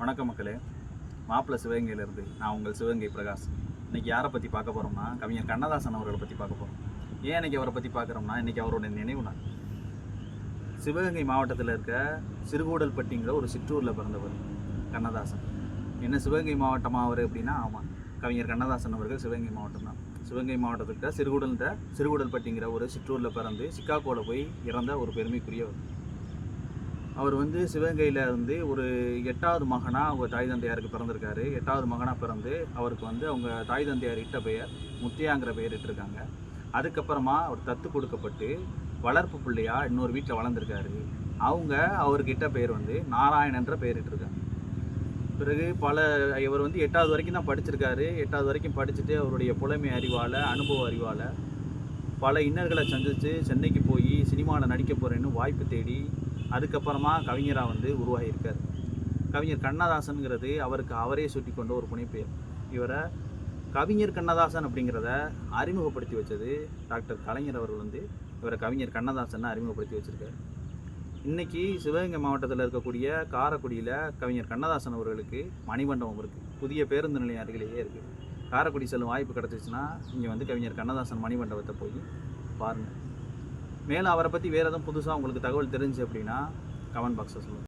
வணக்கம் மக்களே. மாப்பிள்ளை சிவகங்கையிலேருந்து நான் உங்கள் சிவகங்கை பிரகாஷ். இன்றைக்கி யாரை பற்றி பார்க்க போகிறோம்னா கவிஞர் கண்ணதாசன் அவர்களை பற்றி பார்க்க போகிறோம் ஏன் இன்னைக்கு அவரை பற்றி பார்க்குறோம்னா இன்றைக்கி அவரோட நினைவு நாள். சிவகங்கை மாவட்டத்தில் இருக்க சிறுகூடல்பட்டிங்கிற ஒரு சிற்றூரில் பிறந்தவர் கண்ணதாசன். என்ன சிவகங்கை மாவட்டமாக அவர் அப்படின்னா? ஆமாம் கவிஞர் கண்ணதாசன் அவர்கள் சிவகங்கை மாவட்டம் தான். சிவகங்கை மாவட்டத்துக்கிட்ட சிறுகுடல்ன்ற சிறுகுடல்பட்டிங்கிற ஒரு சிற்றூரில் பிறந்து சிக்காகோவில் போய் இறந்த ஒரு பெருமைக்குரியவர். அவர் வந்து சிவகங்கையில் வந்து ஒரு எட்டாவது மகனாக அவங்க தாய் தந்தையாருக்கு பிறந்திருக்காரு. எட்டாவது மகனாக பிறந்து அவருக்கு வந்து அவங்க தாய் தந்தையார் இட்ட பெயர் முத்தியாங்கிற பெயர் இட்டிருக்காங்க. அதுக்கப்புறமா அவர் தத்து கொடுக்கப்பட்டு வளர்ப்பு பிள்ளையாக இன்னொரு வீட்டில் வளர்ந்துருக்காரு. அவங்க அவர்கிட்ட பெயர் வந்து நாராயணன்ற பெயரிட்டிருக்காங்க பிறகு பல இவர் வந்து எட்டாவது வரைக்கும் தான் படிச்சிருக்காரு. எட்டாவது வரைக்கும் படிச்சுட்டு அவருடைய புலமை அறிவால் அனுபவ அறிவால் பல இன்னர்களை சந்தித்து சென்னைக்கு போய் சினிமாவில் நடிக்க போகிறேன்னு வாய்ப்பு தேடி அதுக்கப்புறமா கவிஞராக வந்து உருவாகியிருக்கார். கவிஞர் கண்ணதாசன்கிறது அவருக்கு அவரே சுட்டி கொண்ட ஒரு புனைப்பெயர். இவரை கவிஞர் கண்ணதாசன் அப்படிங்கிறத அறிமுகப்படுத்தி வச்சது டாக்டர் கலைஞர் அவர்கள் வந்து இவரை கவிஞர் கண்ணதாசன் அறிமுகப்படுத்தி வச்சுருக்காரு. இன்னைக்கு சிவகங்கை மாவட்டத்தில் இருக்கக்கூடிய காரைக்குடியில் கவிஞர் கண்ணதாசன் அவர்களுக்கு மணிமண்டபம் இருக்குது புதிய பேருந்து நிலையம் அருகிலேயே இருக்குது காரக்குடி செல்லும் வாய்ப்பு கிடச்சிச்சின்னா இங்கே வந்து கவிஞர் கண்ணதாசன் மணிமண்டபத்தை போய் பாருங்கள் மேலே அவரை பற்றி வேறு எதுவும் புதுசாக உங்களுக்கு தகவல் தெரிஞ்சு அப்படின்னா கமெண்ட் பாக்ஸில் சொல்லுங்கள்